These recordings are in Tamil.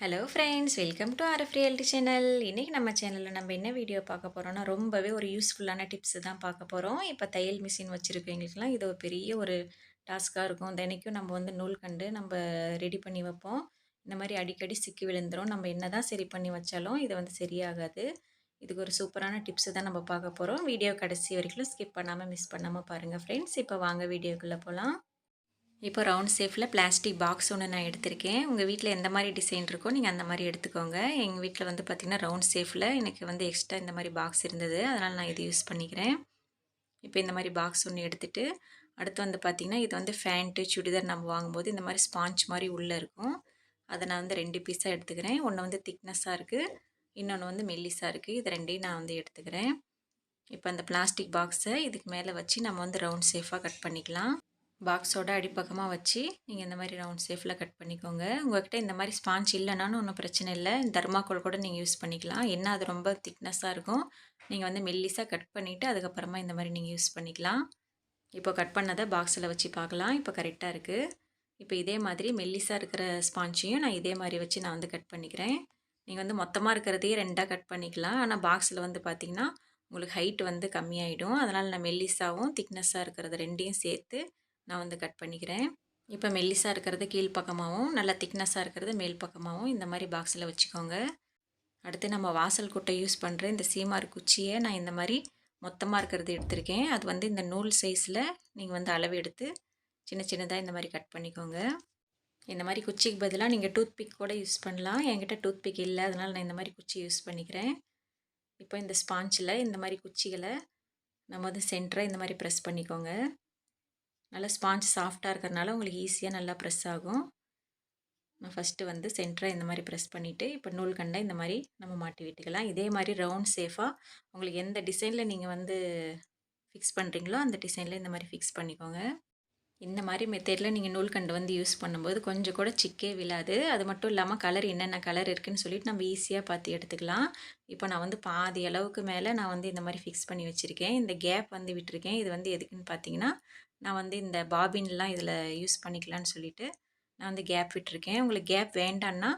Hello friends welcome to RF reality channel இன்றைக்கி நம்ம சேனலில் நம்ம என்ன வீடியோ பார்க்க போகிறோம்னா ரொம்பவே ஒரு யூஸ்ஃபுல்லான டிப்ஸ் தான் பார்க்க போகிறோம் இப்போ தையல் மிஷின் வச்சுருக்கவங்களுக்குலாம் இது ஒரு பெரிய ஒரு டாஸ்க்காக இருக்கும். தினைக்கும் நம்ம வந்து நூல் கண்டு நம்ம ரெடி பண்ணி வைப்போம். இந்த மாதிரி அடிக்கடி சிக்கி விழுந்துடும் நம்ம என்ன தான் சரி பண்ணி வச்சாலும் இது வந்து சரியாகாது. இதுக்கு ஒரு சூப்பரான டிப்ஸு தான் நம்ம பார்க்க போகிறோம் வீடியோ கடைசி வரைக்கும் ஸ்கிப் பண்ணாமல் மிஸ் பண்ணாமல் பாருங்கள் ஃப்ரெண்ட்ஸ் இப்போ வாங்க வீடியோக்குள்ளே போகலாம் இப்போ ரவுண்ட் ஷேஃபில் பிளாஸ்டிக் பாக்ஸ் ஒன்று நான் எடுத்திருக்கேன். உங்கள் வீட்டில் எந்த மாதிரி டிசைன் இருக்கோ நீங்கள் அந்த மாதிரி எடுத்துக்கோங்க. எங்கள் வீட்டில் வந்து பார்த்திங்கன்னா ரவுண்ட் ஷேஃபில் எனக்கு வந்து எக்ஸ்ட்ரா இந்த மாதிரி பாக்ஸ் இருந்தது. அதனால் நான் இது யூஸ் பண்ணிக்கிறேன். இப்போ இந்த மாதிரி பாக்ஸ் ஒன்று எடுத்துகிட்டு அடுத்து வந்து பார்த்திங்கன்னா இது வந்து ஃபேண்ட்டு சுடிதார் நம்ம வாங்கும்போது இந்த மாதிரி ஸ்பாஞ்ச் மாதிரி உள்ளே இருக்கும். அதை நான் வந்து ரெண்டு பீஸாக எடுத்துக்கிறேன். ஒன்று வந்து திக்னஸாக இருக்குது இன்னொன்று வந்து மெல்லிஸாக இருக்குது இது ரெண்டையும் நான் வந்து எடுத்துக்கிறேன். இப்போ அந்த பிளாஸ்டிக் பாக்ஸை இதுக்கு மேலே வச்சு நம்ம வந்து ரவுண்ட் ஷேஃபாக கட் பண்ணிக்கலாம். பாக்ஸோட அடிப்பக்கமாக வச்சு நீங்கள் இந்த மாதிரி ரவுண்ட் ஷேஃபில் கட் பண்ணிக்கோங்க. உங்கள்கிட்ட இந்த மாதிரி ஸ்பாஞ்ச் இல்லைனாலும் ஒன்றும் பிரச்சனை இல்லை. தர்மாக்கோல் கூட நீங்கள் யூஸ் பண்ணிக்கலாம். என்ன அது ரொம்ப திக்னஸாக இருக்கும். நீங்கள் வந்து மெல்லிஸாக கட் பண்ணிவிட்டு அதுக்கப்புறமா இந்த மாதிரி நீங்கள் யூஸ் பண்ணிக்கலாம். இப்போ கட் பண்ணதை பாக்ஸில் வச்சு பார்க்கலாம். இப்போ கரெக்டாக இருக்குது இப்போ இதே மாதிரி மெல்லிஸாக இருக்கிற ஸ்பாஞ்சையும் நான் இதே மாதிரி வச்சு நான் வந்து கட் பண்ணிக்கிறேன். நீங்கள் வந்து மொத்தமாக இருக்கிறதையே ரெண்டாக கட் பண்ணிக்கலாம். ஆனால் பாக்ஸில் வந்து பார்த்திங்கன்னா உங்களுக்கு ஹைட் வந்து கம்மியாயிடும். அதனால் நான் மெல்லிஸாகவும் திக்னஸாக இருக்கிறத ரெண்டையும் சேர்த்து நான் வந்து கட் பண்ணிக்கிறேன். இப்போ மெல்லிஸாக இருக்கிறது கீழ் பக்கமாகவும் நல்லா திக்னஸாக இருக்கிறது மேல் பக்கமாகவும் இந்த மாதிரி பாக்ஸில் வச்சுக்கோங்க. அடுத்து நம்ம வாசல் குட்டை யூஸ் பண்ணுற இந்த சீமார் குச்சியை நான் இந்த மாதிரி மொத்தமாக இருக்கிறது எடுத்திருக்கேன். அது வந்து இந்த நூல் சைஸில் நீங்கள் வந்து அளவு எடுத்து சின்ன சின்னதாக இந்த மாதிரி கட் பண்ணிக்கோங்க. இந்த மாதிரி குச்சிக்கு பதிலாக நீங்கள் டூத் பிக் கூட யூஸ் பண்ணலாம். என்கிட்ட டூத் பிக் இல்லை அதனால் நான் இந்த மாதிரி குச்சி யூஸ் பண்ணிக்கிறேன். இப்போ இந்த ஸ்பாஞ்சில் இந்த மாதிரி குச்சிகளை நம்ம வந்து சென்டராக இந்த மாதிரி ப்ரெஸ் பண்ணிக்கோங்க. நல்லா ஸ்பாஞ்ச் சாஃப்டாக இருக்கிறனால உங்களுக்கு ஈஸியாக நல்லா ப்ரெஸ் ஆகும். நான் ஃபஸ்ட்டு வந்து சென்டராக இந்த மாதிரி ப்ரெஸ் பண்ணிவிட்டு இப்போ நூல் கண்டை இந்த மாதிரி நம்ம மாட்டி விட்டுக்கலாம். இதே மாதிரி ரவுண்ட் சேஃபாக உங்களுக்கு எந்த டிசைனில் நீங்கள் வந்து ஃபிக்ஸ் பண்ணுறீங்களோ அந்த டிசைனில் இந்த மாதிரி ஃபிக்ஸ் பண்ணிக்கோங்க. இந்த மாதிரி மெத்தேடில் நீங்கள் நூல்கண்டு வந்து யூஸ் பண்ணும்போது கொஞ்சம் கூட சிக்கே விழாது. அது மட்டும் இல்லாமல் கலர் என்னென்ன கலர் இருக்குதுன்னு சொல்லிட்டு நம்ம ஈஸியாக பார்த்து எடுத்துக்கலாம். இப்போ நான் வந்து பாதி அளவுக்கு மேலே நான் வந்து இந்த மாதிரி ஃபிக்ஸ் பண்ணி வச்சுருக்கேன். இந்த கேப் வந்து விட்டுருக்கேன். இது வந்து எதுக்குன்னு பார்த்தீங்கன்னா நான் வந்து இந்த பாபின்லாம் இதில் யூஸ் பண்ணிக்கலான்னு சொல்லிவிட்டு நான் வந்து கேப் விட்டுருக்கேன். உங்களுக்கு கேப் வேண்டான்னா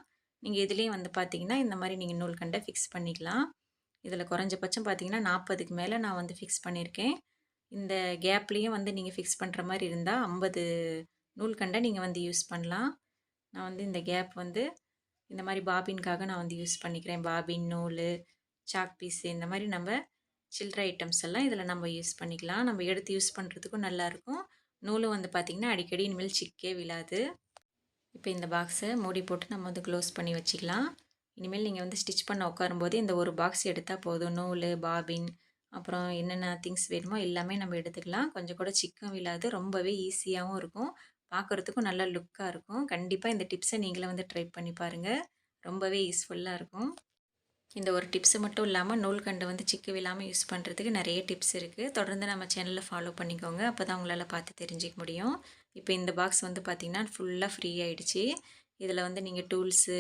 நீங்கள் இதுலேயும் வந்து பார்த்தீங்கன்னா இந்த மாதிரி நீங்கள் நூல்கண்டை ஃபிக்ஸ் பண்ணிக்கலாம். இதில் குறைஞ்சபட்சம் பார்த்தீங்கன்னா நாற்பதுக்கு மேலே நான் வந்து ஃபிக்ஸ் பண்ணியிருக்கேன். இந்த கேப்லேயும் வந்து நீங்கள் ஃபிக்ஸ் பண்ணுற மாதிரி இருந்தால் ஐம்பது நூல்கண்டை நீங்கள் வந்து யூஸ் பண்ணலாம். நான் வந்து இந்த கேப் வந்து இந்த மாதிரி பாபின்காக நான் வந்து யூஸ் பண்ணிக்கிறேன். பாபின் நூல் சாக் பீஸு இந்த மாதிரி நம்ம சில்லற ஐட்டம்ஸ் எல்லாம் இதில் நம்ம யூஸ் பண்ணிக்கலாம். நம்ம எடுத்து யூஸ் பண்ணுறதுக்கும் நல்லாயிருக்கும் நூலும் வந்து பார்த்திங்கன்னா அடிக்கடி இனிமேல் சிக்கே விழாது. இப்போ இந்த பாக்ஸை மூடி போட்டு நம்ம வந்து க்ளோஸ் பண்ணி வச்சுக்கலாம். இனிமேல் நீங்கள் வந்து ஸ்டிச் பண்ண உட்காரும்போது இந்த ஒரு பாக்ஸ் எடுத்தால் போதும். நூல் பாபின் அப்புறம் என்னென்ன திங்ஸ் வேணுமோ எல்லாமே நம்ம எடுத்துக்கலாம். கொஞ்சம் கூட சிக்கம் விழாது. ரொம்பவே ஈஸியாகவும் இருக்கும். பார்க்குறதுக்கும் நல்ல லுக்காக இருக்கும். கண்டிப்பாக இந்த டிப்ஸை நீங்களே வந்து ட்ரை பண்ணி பாருங்கள் ரொம்பவே யூஸ்ஃபுல்லாக இருக்கும். இந்த ஒரு டிப்ஸு மட்டும் இல்லாமல் நூல்கண்டு வந்து சிக்கு விழாமல் யூஸ் பண்ணுறதுக்கு நிறைய டிப்ஸ் இருக்குது தொடர்ந்து நம்ம சேனலில் ஃபாலோ பண்ணிக்கோங்க. அப்போ தான் உங்களால் பார்த்து தெரிஞ்சிக்க முடியும். இப்போ இந்த பாக்ஸ் வந்து பார்த்திங்கன்னா ஃபுல்லாக ஃப்ரீ ஆகிடுச்சு இதில் வந்து நீங்கள் டூல்ஸு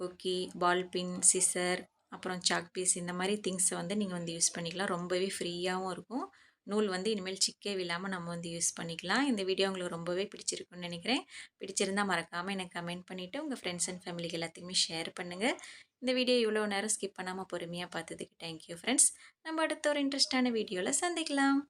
கொக்கி பால் பின் சிசர் அப்புறம் சாக் பீஸ் இந்த மாதிரி திங்ஸை வந்து நீங்கள் வந்து யூஸ் பண்ணிக்கலாம். ரொம்பவே ஃப்ரீயாகவும் இருக்கும். நூல் வந்து இனிமேல் சிக்கே இல்லாமல் நம்ம வந்து யூஸ் பண்ணிக்கலாம். இந்த வீடியோ உங்களுக்கு ரொம்பவே பிடிச்சிருக்குன்னு நினைக்கிறேன். பிடிச்சிருந்தால் மறக்காமல் எனக்கு கமெண்ட் பண்ணிவிட்டு உங்கள் ஃப்ரெண்ட்ஸ் அண்ட் ஃபேமிலிக்கு எல்லாத்தையுமே ஷேர் பண்ணுங்கள் இந்த வீடியோ இவ்வளோ நேரம் ஸ்கிப் பண்ணாமல் பொறுமையாக பார்த்ததுக்கு தேங்க்யூ ஃப்ரெண்ட்ஸ் நம்ம அடுத்த ஒரு இன்ட்ரெஸ்டான வீடியோவில் சந்திக்கலாம்.